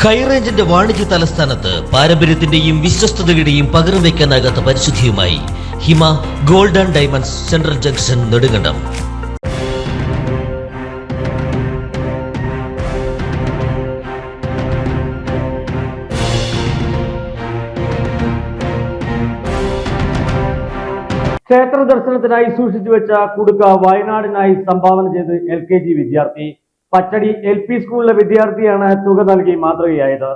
ഹൈറേഞ്ചിന്റെ വാണിജ്യ തലസ്ഥാനത്ത് പാരമ്പര്യത്തിന്റെയും വിശ്വസ്തതയുടെയും പകരം വയ്ക്കാനാകാത്ത പരിശുദ്ധിയുമായി Hima gold and diamonds central junction Nedumkandam. ക്ഷേത്ര ദർശനത്തിനായി സൂക്ഷിച്ചു വെച്ച കുടുക്ക വയനാടിനായി സംഭാവന ചെയ്ത് എൽ കെ ജി വിദ്യാർത്ഥി പച്ചടി എൽ പി സ്കൂളിലെ വിദ്യാർത്ഥിയാണ് തുക നൽകി മാതൃകയായത്.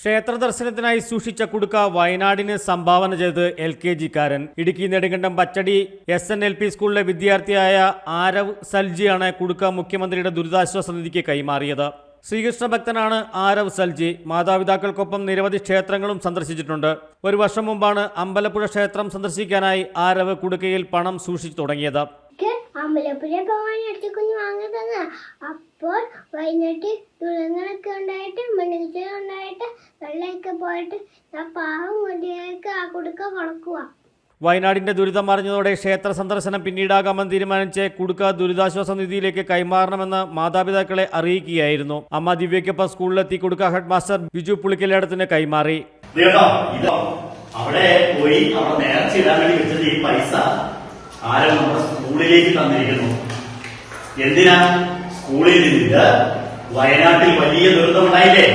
ക്ഷേത്ര ദർശനത്തിനായി സൂക്ഷിച്ച കുടുക്ക വയനാടിന് സംഭാവന ചെയ്ത് L K ജിക്കാരൻ. Idukki Nedumkandam Pachadi S N L P സ്കൂളിലെ വിദ്യാർത്ഥിയായ ആരവ് സൽജിയാണ് കുടുക്ക മുഖ്യമന്ത്രിയുടെ ദുരിതാശ്വാസ നിധിക്ക് കൈമാറിയത്. ശ്രീകൃഷ്ണ ഭക്തനാണ് ആരവ് സൽജി. മാതാപിതാക്കൾക്കൊപ്പം നിരവധി ക്ഷേത്രങ്ങളും സന്ദർശിച്ചിട്ടുണ്ട്. ഒരു വർഷം മുമ്പാണ് അമ്പലപ്പുഴ ക്ഷേത്രം സന്ദർശിക്കാനായി ആരവ് കുടുക്കയിൽ പണം സൂക്ഷിച്ചു തുടങ്ങിയത്. അമ്പലപ്പുഴ പോകാൻ അടുത്തേക്കൊന്ന് വാങ്ങി തന്ന. അപ്പോൾ വൈകിട്ട് തുളങ്ങളൊക്കെ ഉണ്ടായിട്ട് മണ്ണിച്ച ഉണ്ടായിട്ട് വെള്ളമൊക്കെ പോയിട്ട് ഞാൻ പാവം കൊണ്ടിലേക്ക് ആ കുടുക്ക കൊടുക്കുക വയനാടിന്റെ ദുരിതം അറിഞ്ഞതോടെ ക്ഷേത്ര സന്ദർശനം പിന്നീടാകാമെന്ന് തീരുമാനിച്ച് കുടുക്ക ദുരിതാശ്വാസ നിധിയിലേക്ക് കൈമാറണമെന്ന് മാതാപിതാക്കളെ അറിയിക്കുകയായിരുന്നു. അമ്മ ദിവ്യയ്ക്കൊപ്പം സ്കൂളിലെത്തി കുടുക്ക ഹെഡ് മാസ്റ്റർ ബിജു പുളിക്കലേടത്തിന് കൈമാറി. അവിടെ പോയി അവിടെ നേർച്ച ഇടാൻ വേണ്ടി വെച്ചത് ഈ പൈസ ആരും നമ്മുടെ സ്കൂളിലേക്ക് തന്നിരിക്കുന്നു. എന്തിനാ? സ്കൂളിൽ നിന്ന് വയനാട്ടിൽ വലിയ ദുരന്തം ഉണ്ടായില്ലേ?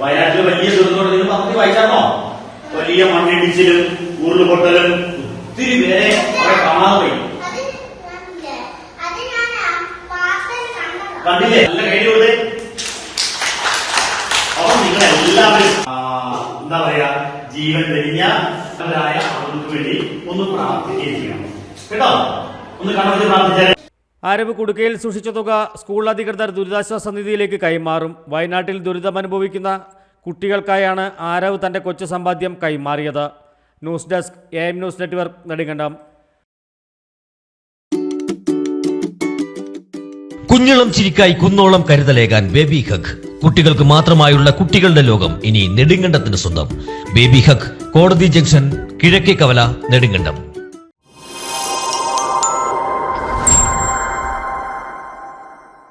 വയനാട്ടിൽ വലിയ ദുരന്തം പദ്ധതി വായിച്ചാണോ വലിയ മണ്ണിടിച്ചിലും ഉരുളുപൊട്ടലും ഒത്തിരി പേരെ അവിടെ കാണാതെ കണ്ടില്ലേ? നല്ല കഴിവുണ്ട് അപ്പൊ ആ, എന്താ പറയാ ജീവൻ വെടിഞ്ഞവരായ അവർക്ക് വേണ്ടി ഒന്ന് പ്രാർത്ഥിക്കുകയും കേട്ടോ? ഒന്ന് കണ്ണടച്ച് പ്രാർത്ഥിച്ചാൽ അരവ് കുടുക്കയിൽ സൂക്ഷിച്ച തുക സ്കൂൾ അധികൃതർ ദുരിതാശ്വാസ നിധിയിലേക്ക് കൈമാറും. വയനാട്ടിൽ ദുരിതമനുഭവിക്കുന്ന കുട്ടികൾക്കായാണ് ആരവ് തന്റെ കൊച്ചു സമ്പാദ്യം കൈമാറിയത്. News desk A M news network Nedumkandam. കുഞ്ഞിളം ചിരിക്കായി കുന്നോളം കരുതലേകാൻ ബേബി ഹഗ്. കുട്ടികൾക്ക് മാത്രമായുള്ള കുട്ടികളുടെ ലോകം ഇനി നെടുങ്കണ്ടത്തിന് സ്വന്തം. ബേബി ഹഗ് കോടതി ജംഗ്ഷൻ കിഴക്കേ കവല നെടുങ്കണ്ടം.